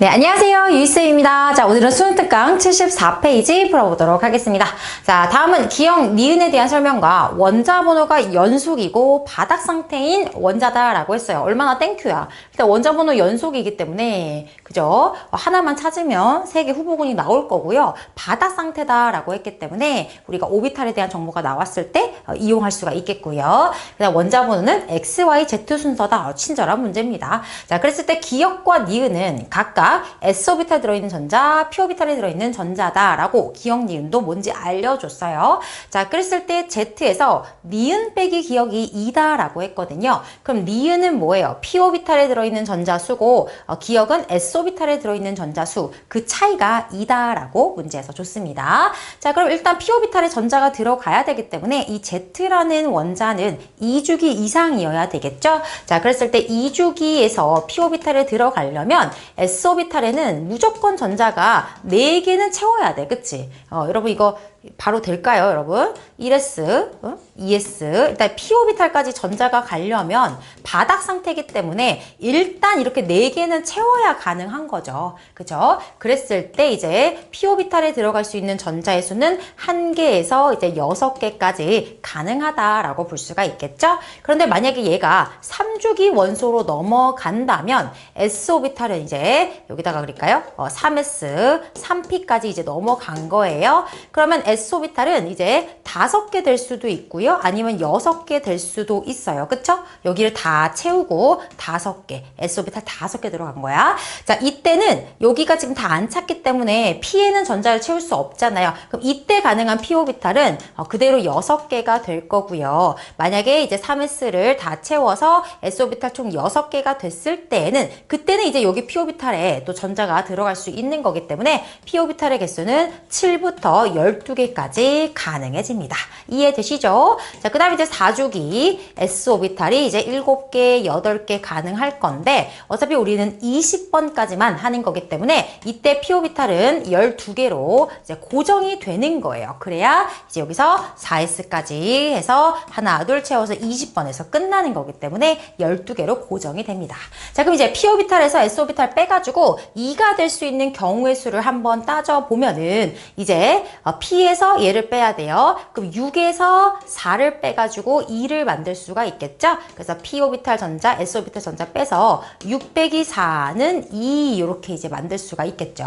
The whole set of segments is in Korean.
네, 안녕하세요. 유이스입니다. 자, 오늘은 수능 특강 74페이지 풀어보도록 하겠습니다. 자, 다음은 기억, 니은에 대한 설명과 원자 번호가 연속이고 바닥 상태인 원자다라고 했어요. 얼마나 땡큐야. 일단 원자 번호 연속이기 때문에, 그죠? 하나만 찾으면 세 개 후보군이 나올 거고요. 바닥 상태다라고 했기 때문에 우리가 오비탈에 대한 정보가 나왔을 때 어, 이용할 수가 있겠고요. 그다음 원자 번호는 X, Y, Z 순서다. 어, 친절한 문제입니다. 자, 그랬을 때 기억과 니은은 각각 S오비탈 들어있는 전자, P오비탈에 들어있는 전자다라고 기억 니은도 뭔지 알려줬어요. 자, 그랬을 때 Z에서 니은 빼기 기억이 2다라고 했거든요. 그럼 니은은 뭐예요? P오비탈에 들어있는 전자수고 어, 기억은 S오비탈에 들어있는 전자수 그 차이가 2다라고 문제에서 줬습니다. 자, 그럼 일단 P오비탈에 전자가 들어가야 되기 때문에 이 Z라는 원자는 2주기 이상이어야 되겠죠? 자, 그랬을 때 2주기에서 P오비탈에 들어가려면 S오비탈 에는 무조건 전자가 4개는 채워야 돼. 그치? 어, 여러분 이거 바로 될까요, 여러분? 1s, 어? 2s. 일단 p오비탈까지 전자가 가려면 바닥 상태이기 때문에 일단 이렇게 4개는 채워야 가능한 거죠. 그죠? 그랬을 때 이제 p오비탈에 들어갈 수 있는 전자의 수는 1개에서 이제 6개까지 가능하다라고 볼 수가 있겠죠? 그런데 만약에 얘가 3주기 원소로 넘어간다면 s오비탈은 이제 여기다가 그릴까요? 어, 3s, 3p까지 이제 넘어간 거예요. 그러면 S 오비탈은 이제 다섯 개 될 수도 있고요. 아니면 여섯 개 될 수도 있어요. 그쵸? 여기를 다 채우고 다섯 개, S오비탈 다섯 개 들어간 거야. 자, 이때는 여기가 지금 다 안 찼기 때문에 P에는 전자를 채울 수 없잖아요. 그럼 이때 가능한 P오비탈은 어, 그대로 여섯 개가 될 거고요. 만약에 이제 3S를 다 채워서 S오비탈 총 여섯 개가 됐을 때에는 그때는 이제 여기 P오비탈에 또 전자가 들어갈 수 있는 거기 때문에 P오비탈의 개수는 7부터 12개 두개까지 가능해집니다. 이해되시죠? 자, 그 다음에 이제 4주기 S오비탈이 이제 7개, 8개 가능할 건데 어차피 우리는 20번까지만 하는 거기 때문에 이때 P오비탈은 12개로 이제 고정이 되는 거예요. 그래야 이제 여기서 4S까지 해서 하나, 둘 채워서 20번에서 끝나는 거기 때문에 12개로 고정이 됩니다. 자, 그럼 이제 P오비탈에서 S오비탈 빼가지고 2가 될 수 있는 경우의 수를 한번 따져보면은 이제 어, P의 6에서 얘를 빼야 돼요. 그럼 6에서 4를 빼가지고 2를 만들 수가 있겠죠? 그래서 p 오비탈 전자, s 오비탈 전자 빼서 6 빼기 4는 2 이렇게 이제 만들 수가 있겠죠?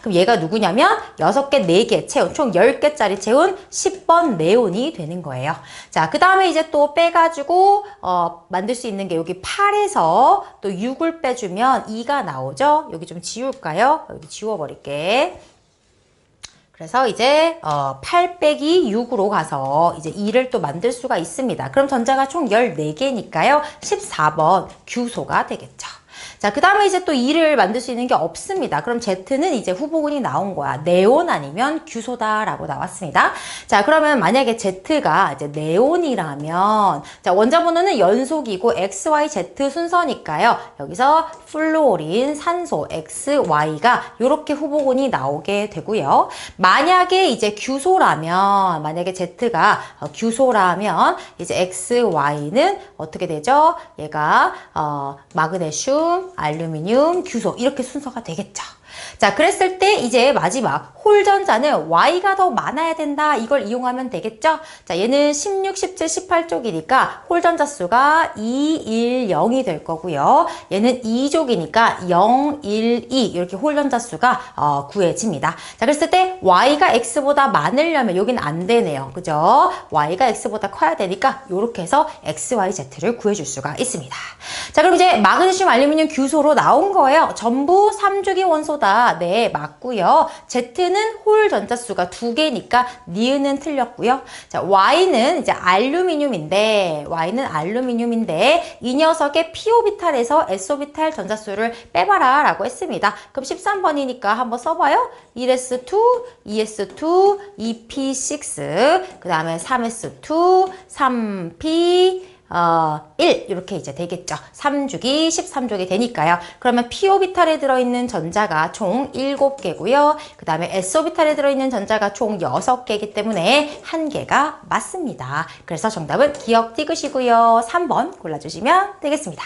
그럼 얘가 누구냐면 6개, 4개 체온, 총 10개짜리 채운 10번 네온이 되는 거예요. 자, 그 다음에 이제 또 빼가지고 어, 만들 수 있는 게 여기 8에서 또 6을 빼주면 2가 나오죠? 여기 좀 지울까요? 여기 지워버릴게. 그래서 이제 어, 8 빼기 6으로 가서 이제 2를 또 만들 수가 있습니다. 그럼 전자가 총 14개니까요. 14번 규소가 되겠죠. 자, 그 다음에 이제 또 2를 만들 수 있는 게 없습니다. 그럼 Z는 이제 후보군이 나온 거야. 네온 아니면 규소다라고 나왔습니다. 자, 그러면 만약에 Z가 이제 네온이라면, 자, 원자 번호는 연속이고 X, Y, Z 순서니까요. 여기서 플로린, 산소, X, Y가 이렇게 후보군이 나오게 되고요. 만약에 이제 규소라면, 만약에 Z가 어, 규소라면, 이제 X, Y는 어떻게 되죠? 얘가, 어, 마그네슘, 알루미늄, 규소, 이렇게 순서가 되겠죠. 자, 그랬을 때 이제 마지막 홀전자는 Y가 더 많아야 된다. 이걸 이용하면 되겠죠? 자, 얘는 16, 17, 18쪽이니까 홀전자 수가 2, 1, 0이 될 거고요. 얘는 2족이니까 0, 1, 2 이렇게 홀전자 수가 어, 구해집니다. 자, 그랬을 때 Y가 X보다 많으려면 여기는 안 되네요. 그죠? Y가 X보다 커야 되니까 이렇게 해서 X, Y, Z를 구해줄 수가 있습니다. 자, 그럼 이제 마그네슘, 알루미늄, 규소로 나온 거예요. 전부 3주기 원소다. 네, 맞고요. Z는 홀 전자수가 두 개니까 니은은 틀렸고요. 자, Y는 이제 알루미늄인데 Y는 알루미늄인데 이 녀석의 P오비탈에서 S오비탈 전자수를 빼봐라 라고 했습니다. 그럼 13번이니까 한번 써봐요. 1s2, 2s2, 2p6, 그 다음에 3s2, 3p, 어, 1 이렇게 이제 되겠죠. 3주기, 13주기 되니까요. 그러면 P오비탈에 들어있는 전자가 총 7개고요. 그 다음에 S오비탈에 들어있는 전자가 총 6개이기 때문에 한 개가 맞습니다. 그래서 정답은 기억 찍으시고요. 3번 골라주시면 되겠습니다.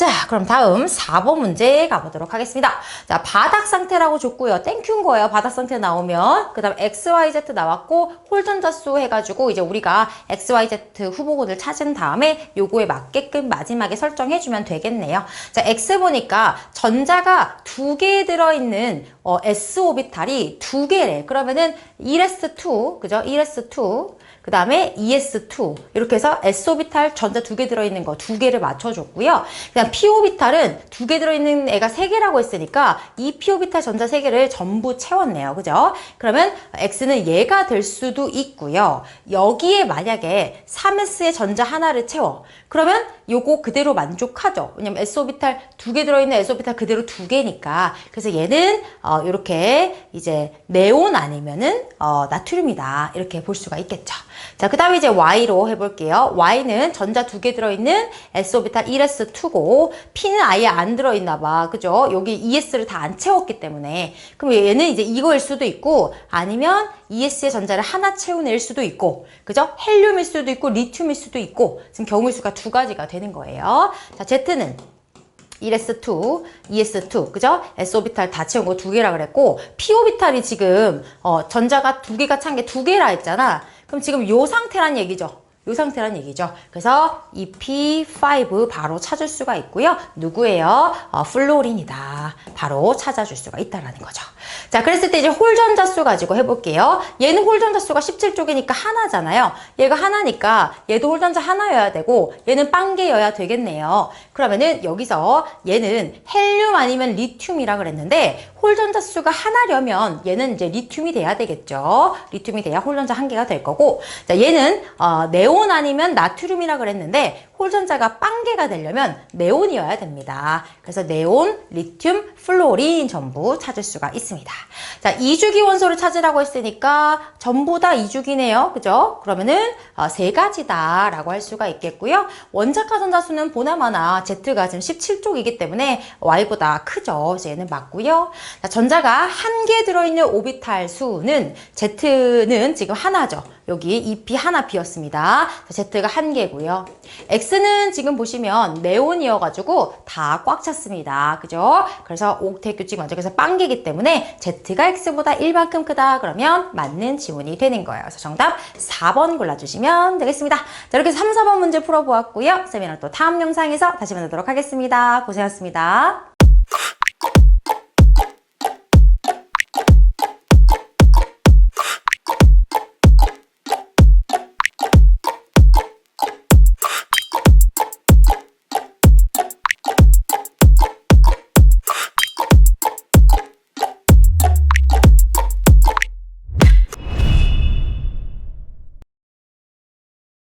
자, 그럼 다음 4번 문제 가보도록 하겠습니다. 자, 바닥 상태라고 줬고요. 땡큐인 거예요. 바닥 상태 나오면. 그 다음 XYZ 나왔고, 홀전자수 해가지고, 이제 우리가 XYZ 후보군을 찾은 다음에 요거에 맞게끔 마지막에 설정해주면 되겠네요. 자, X 보니까 전자가 두 개 들어있는 어, S 오비탈이 두 개래. 그러면은 1s2, 그죠? 1s2. 그 다음에 ES2 이렇게 해서 S오비탈 전자 두 개 들어있는 거 두 개를 맞춰줬고요. 그다음 P오비탈은 두 개 들어있는 애가 세 개라고 했으니까 이 P오비탈 전자 세 개를 전부 채웠네요. 그죠? 그러면 X는 얘가 될 수도 있고요. 여기에 만약에 3S의 전자 하나를 채워. 그러면 요거 그대로 만족하죠. 왜냐면 S오비탈 두 개 들어있는 S오비탈 그대로 두 개니까. 그래서 얘는 어, 이렇게 이제 네온 아니면은 어, 나트륨이다. 이렇게 볼 수가 있겠죠. 자, 그 다음에 이제 Y로 해볼게요. Y는 전자 두 개 들어있는 S오비탈 1S2고, P는 아예 안 들어있나 봐. 그죠? 여기 ES를 다 안 채웠기 때문에. 그럼 얘는 이제 이거일 수도 있고, 아니면 ES의 전자를 하나 채운 애일 수도 있고, 그죠? 헬륨일 수도 있고, 리튬일 수도 있고, 지금 경우의 수가 두 가지가 되는 거예요. 자, Z는 1s2, 2s2, 그죠? s오비탈 다 채운 거 두 개라 그랬고, p오비탈이 지금, 어, 전자가 두 개가 찬 게 두 개라 했잖아. 그럼 지금 요 상태란 얘기죠. 요 상태란 얘기죠. 그래서 이 P5 바로 찾을 수가 있고요. 누구예요? 어, 플로린이다. 바로 찾아줄 수가 있다라는 거죠. 자, 그랬을 때 이제 홀전자 수 가지고 해볼게요. 얘는 홀전자 수가 17쪽이니까 하나잖아요. 얘가 하나니까 얘도 홀전자 하나여야 되고 얘는 빵개여야 되겠네요. 그러면은 여기서 얘는 헬륨 아니면 리튬이라 그랬는데 홀전자 수가 하나려면 얘는 이제 리튬이 돼야 되겠죠. 리튬이 돼야 홀전자 한 개가 될 거고 자, 얘는 어, 네온 아니면 나트륨이라 그랬는데 홀전자가 빵개가 되려면 네온이어야 됩니다. 그래서 네온, 리튬, 플로린 전부 찾을 수가 있습니다. 자, 이주기 원소를 찾으라고 했으니까 전부 다 이주기네요. 그죠? 그러면은 어, 세 가지다 라고 할 수가 있겠고요. 원자가 전자수는 보나마나 Z가 지금 17쪽이기 때문에 Y보다 크죠. 그래서 얘는 맞고요. 자, 전자가 한 개 들어있는 오비탈 수는 Z는 지금 하나죠. 여기 2P 하나 비었습니다. Z가 한 개고요. X는 지금 보시면 네온이어가지고 다 꽉 찼습니다. 그죠? 그래서 옥텟 규칙 그래서 빵개기 때문에 Z가 X보다 1만큼 크다 그러면 맞는 지문이 되는 거예요. 그래서 정답 4번 골라주시면 되겠습니다. 자, 이렇게 3, 4번 문제 풀어보았고요. 세미나또 다음 영상에서 다시 만나도록 하겠습니다. 고생하셨습니다.